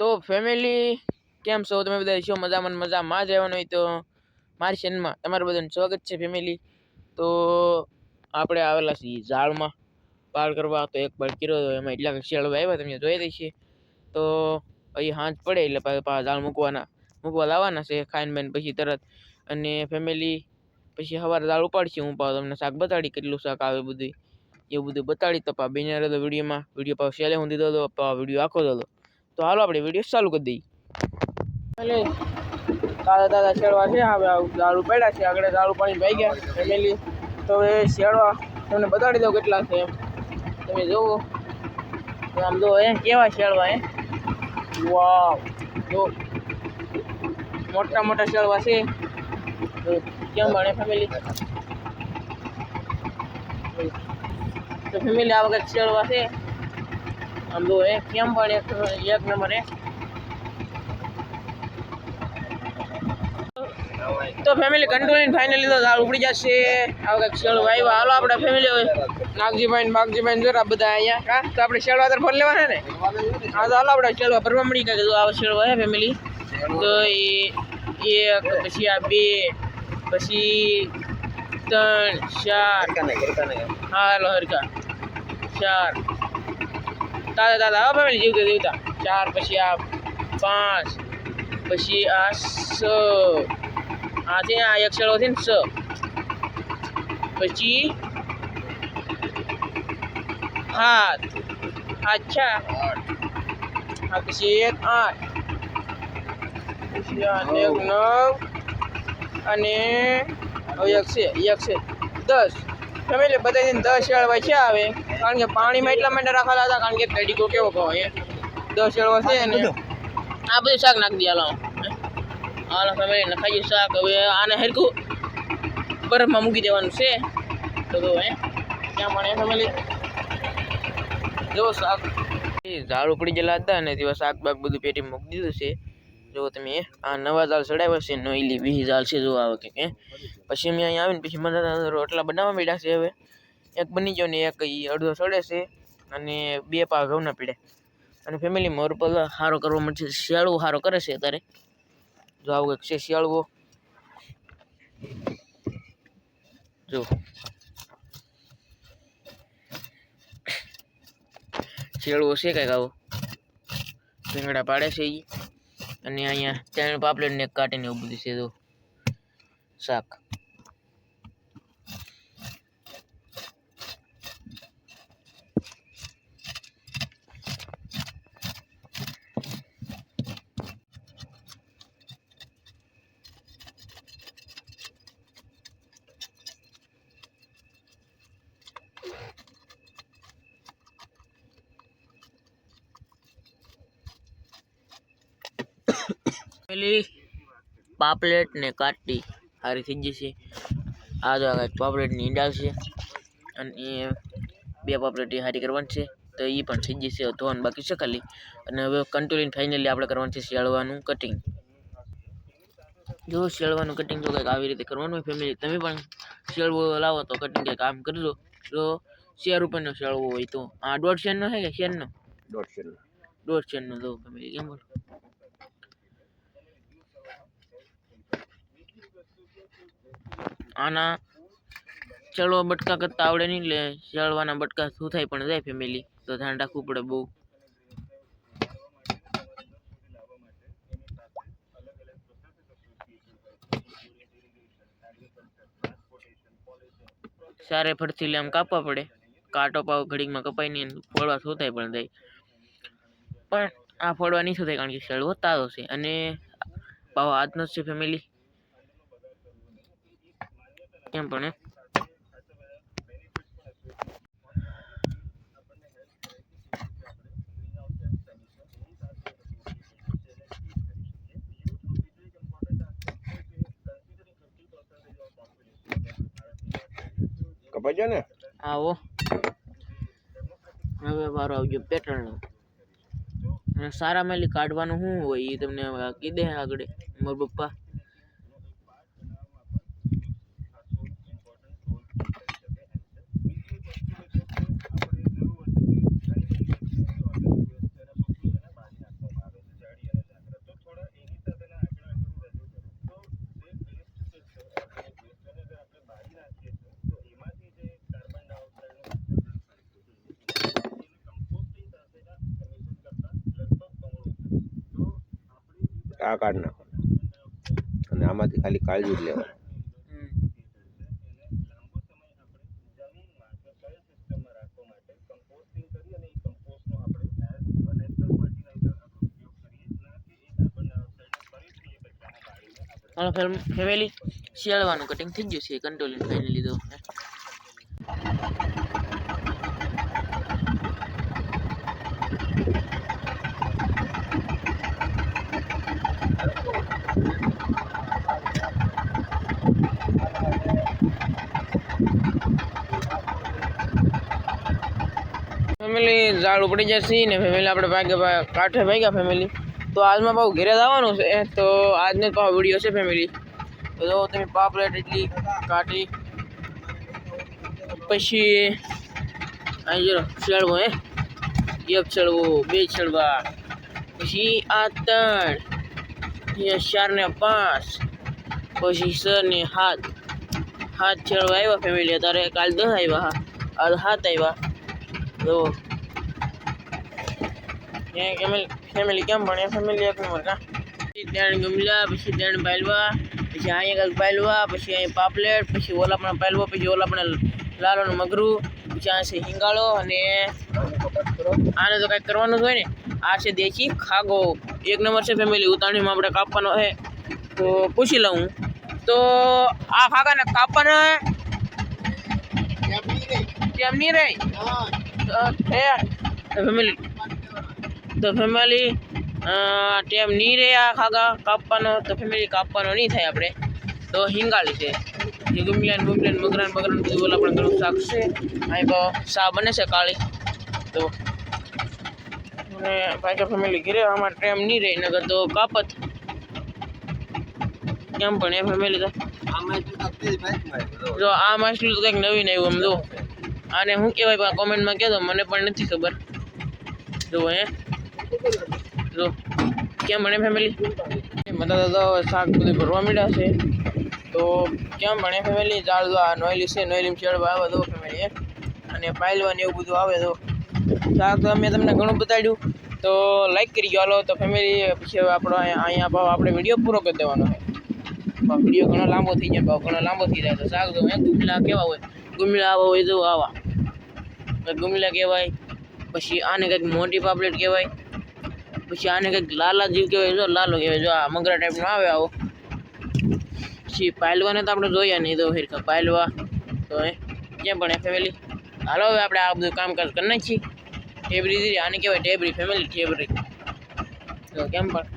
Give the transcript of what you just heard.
તો ફેમિલી કેમ છો? તમે બધા છો? મજામાં મજામાં જ રહેવાનું હોય તો મારી ચેનલમાં તમારું બધાનું સ્વાગત છે ફેમિલી તો આપણે આવેલા છીએ ઝાડમાં. પાર કરવા તો એક બાર કર્યો હતો એમાં એટલા શિયાળો આવ્યા તમે જોઈ રહી છીએ તો અહીં હાંજ પડે એટલે પાછા ઝાડ મૂકવાના, મૂકવા લાવવાના છે, ખાઈને બેન પછી તરત. અને ફેમિલી પછી સવારે દાળ ઉપાડશે, હું પાવ તમને શાક બતાડી કેટલું શાક આવે બધું એવું બધું બતાડી તો પા, બેને રહેતો વિડીયોમાં, વીડિયો પાછો શેલે હું દીધો હતો પા, વીડિયો આખો હતો તો હાલો આપણે વીડિયો ચાલુ કરી દઈએ. દાદા દાદા શેડવા છે, હવે દારૂ પડ્યા છે, આગળ દારૂ પાણી ભાઈ ગયા ફેમિલી તો હવે શેડવા તમને બતાડી દઉં કેટલા છે એમ. તમે જોવો. આમ જો એ કેવા શેડવા એ વાવ. જો. મોટા મોટા શેડવા છે. કેમ ભણે ફેમિલી તો ફેમિલી આ વખત શેડવા છે. જો એ કેમ પણ એક એક નંબર એ તો ફેમિલી કંટ્રોલિંગ ફાઇનલી તો દાળ ઉપડી જશે. આ વખત શેળ વાયવા. હાલો આપણે ફેમિલી હોય નાગજીભાઈ બાગજીભાઈ જોરા બધા અહીંયા. હા, તો આપણે શેળવા તો ફર લેવાના ને? હા, તો હાલો આપણે શેળવા ભરવા મળી ગયા કીધું આ શેળવા હે ફેમિલી તો એ એક, પછી આ બે, પછી ત્રણ, ચાર. હા, હાલો હરકા ચાર. દાદા દાદા હવે ફેમિલી જીવતા જીવતા. ચાર પછી આ પાંચ, પછી આ સ, આ છે, આ અક્ષરો છે ને સ. પછી સાત અચ્છા આ પછી એક, આઠ. પછી આ એક, નવ, અને એક છે એક છે, દસ. ફેમિલી બધાને દસ શેળવા છે આવે. કારણ કે પાણીમાં એટલા માટે રાખેલા હતા કારણ કે તડીકો કેવો કહો એ. દસ શેળવા છે ને. આ બધું શાક નાખી દે હાલો. હાલો ફેમિલી નખાઈ શાક. હવે આને હરખું બરફમાં મૂકી દેવાનું છે. તો જો હે. ત્યાં પણ એ ફેમિલી? જો શાક. ઝાડ ઉપડી ગયેલા હતા ને તેવા શાક બાક બધું પેટી મૂકી દીધું છે. જો તમે આ નવા જાળ ચડાવ્યા છે નોઈલી બીજી જાળ છે જો આવે કે પછી અમે અહીંયા આવીને પછી મને રોટલા બનાવવા માંડ્યા છે હવે. એક બની ગયો ને એક એ અડધો સડે છે અને બે પા ઘઉંના પીડે. અને ફેમિલીમાં મોર સારો કરવા મળશે શિયાળો સારો કરે છે અત્યારે. જો આવું કંઈક છે શિયાળવો જો. શિયાળવો છે કંઈક આવો. ભીંગડા પાડે છે ઈ. અને અહીંયા ત્રણ પાપલેટ ને કાઢીને એવું બધું જો શાક. પેલી પાપલેટ ને કાટી સારી થઈ જશે આ તો પાપલેટની ઈંડા છે. અને એ બે પાપલેટ એ સારી કરવાની છે. તો એ પણ થઈ જશે ધોવાનું બાકી છે ખાલી. અને હવે કંટ્રોલિંગ ફાઇનલી આપણે કરવાનું છે શેળવાનું કટિંગ જો શેળવાનું કટિંગ તો કંઈક આવી રીતે કરવાનું હોય ફેમિલી તમે પણ શેળવો લાવો તો કટિંગ કંઈક આમ કરજો. જો શેર રૂપિયાનો શેળવો હોય તો. આ દોઢ શેરનો છે કે શેરનો? દોઢ શેરનો. જો ફેમિલી કેમ બોલો? આના ચડવા બટકા કરતા આવડે નહીં એટલે ચડવાના બટકા શું થાય પણ જાય ફેમિલી તો ધ્યાન રાખવું પડે બહુ. સારે ફરથી આમ કાપવા પડે. કાંટો પાવ ઘડીકમાં કપાઈ નહીં ફોડવા થાય પણ જાય. પણ આ ફોડવા નહીં શું થાય કારણ કે ચડવો તારો છે અને પાવ આજનો જ છે ફેમિલી કેમ પણ હે? કપાઈ જાય ને આવો હવે વારો આવજો પેટર્નનો અને સારા મેલી કાઢવાનું શું હોય એ તમને કીધે આગળ મોર પપ્પા આ કાઢ નાખવાનું અને આમાંથી ખાલી કાળજી જ લેવાની. હાલો ફેમિલી શિયાળવાનું કટિંગ થઈ ગયું છે, કંટ્રોલિંગ ખાઈને લીધો ફેમિલી ઝાડ ઉપડી જશે ને ફેમિલી આપણે ભાગે ભા- કાંઠે ભાગ્યા ફેમિલી તો આજમાં પાછું ઘરે જવાનું છે. તો આજનો પાછો વીડિયો છે ફેમિલી તો જો તમે પાપલેટ એટલી કાઢી પછી અહીં જો ચડવો હે. એક ચડવો બે ચડવા પછી આ ત્રણ, અહીંયા ચાર ને પાંચ, પછી છ ને સાત. સાત ચડવા આવ્યા ફેમિલી અત્યારે કાલ દસ આવ્યા, હા. આજ સાત આવ્યા. તો ફેમિલી કેમ ભણે? ફેમિલી એક નંબર કા? પછી ત્રણ ગમલા પછી ત્રણ પાયલવા પછી અહીંયા કાંઈક પાયલવા પછી અહીંયા પાપલેટ પછી ઓલા પણ પાયલવા પછી ઓલા પણ લાલોનું મગરું પછી આ છે હિંગાળો અને આને તો કાંઈક કરવાનું જ હોય ને. આ છે દેશી ખાગો. એક નંબર છે ફેમિલી ઉતાણીમાં આપણે કાપવાનો છે. તો પૂછી લઉં. તો આ ખાગાને કાપવાનો કેમ નહીં રહે ફેમિલી તો ફેમિલી ટેમ નહીં રહે આ ખાગા કાપવાનો, તો ફેમિલી કાપવાનો નહીં થાય આપણે. તો હિંગાળી છે. જે ગુમલિયાન ગુમલિયાન મગરાન, બગરાન બધું ઓલા પણ ઘણું શાક છે. અહીં તો સા બને છે કાળી. તો અને ભાઈ ફેમિલી ઘરે, આમાં ટેમ નહીં રહે નગર તો કાપત. કેમ પણ એ ફેમિલી તો જો, આ માછલું તો કંઈક નવીન આવ્યું આમ જો. આને શું કહેવાય કોમેન્ટમાં કહેતો મને પણ નથી ખબર. જો, હે. જો, કેમ ભણે ફેમિલી બધા દાદા શાક બધું ભરવા મળ્યા છે. તો કેમ ભણે ફેમિલી જાળ જો આ નોયલી છે, નોયલી ચડવા આવે તો ફેમિલી અને પાયલવા ને એવું બધું આવે તો. શાક તો મેં તમને ઘણું બતાડ્યું. તો લાઈક કરી ગયો, હાલો, તો ફેમિલી પછી આપણો અહીંયા ભાવ આપણે વીડિયો પૂરો કરી દેવાનો. છે વીડિયો ઘણો લાંબો થઈ જાય, ભાવ ઘણો લાંબો થઈ જાય. તો શાક તો હે ગુમલા કેવા હોય? ગુમલા આવા હોય તો આવા. ગુમલા કહેવાય, પછી આને કંઈક મોટી પાપલેટ કહેવાય. પછી આને કંઈક લાલા જીવ કહેવાય જો લાલો કહેવાય જો આ મગરા ટાઈપનો આવે આવો. પછી પાયલવાને તો આપણે જોઈએ નહીં, તો હિરકા પાયલવા તો એ, કેમ પણ ફેમિલી હાલો, હવે આપણે આ બધું કામકાજ કરી નાખીએ. ટેબરી આને કહેવાય ટેબરી ફેમિલી ટેબરી. તો કેમ પણ.